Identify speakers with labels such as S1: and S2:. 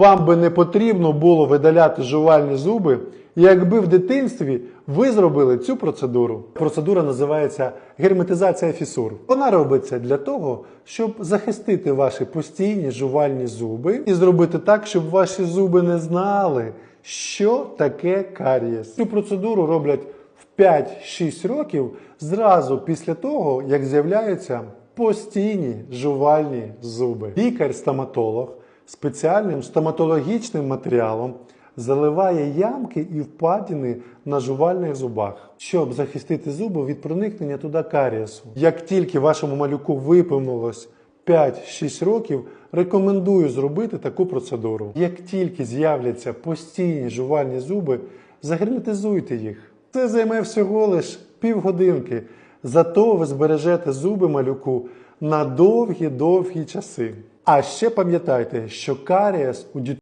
S1: Вам би не потрібно було видаляти жувальні зуби, якби в дитинстві ви зробили цю процедуру. Процедура називається герметизація фісур. Вона робиться для того, щоб захистити ваші постійні жувальні зуби і зробити так, щоб ваші зуби не знали, що таке карієс. Цю процедуру роблять в 5-6 років зразу після того, як з'являються постійні жувальні зуби. Лікар-стоматолог спеціальним стоматологічним матеріалом заливає ямки і впадини на жувальних зубах, щоб захистити зуби від проникнення туди карієсу. Як тільки вашому малюку виповнилось 5-6 років, рекомендую зробити таку процедуру. Як тільки з'являться постійні жувальні зуби, загерметизуйте їх. Це займе всього лиш півгодинки. Зато ви збережете зуби малюку на довгі-довгі часи. А ще пам'ятайте, що карієс у дітей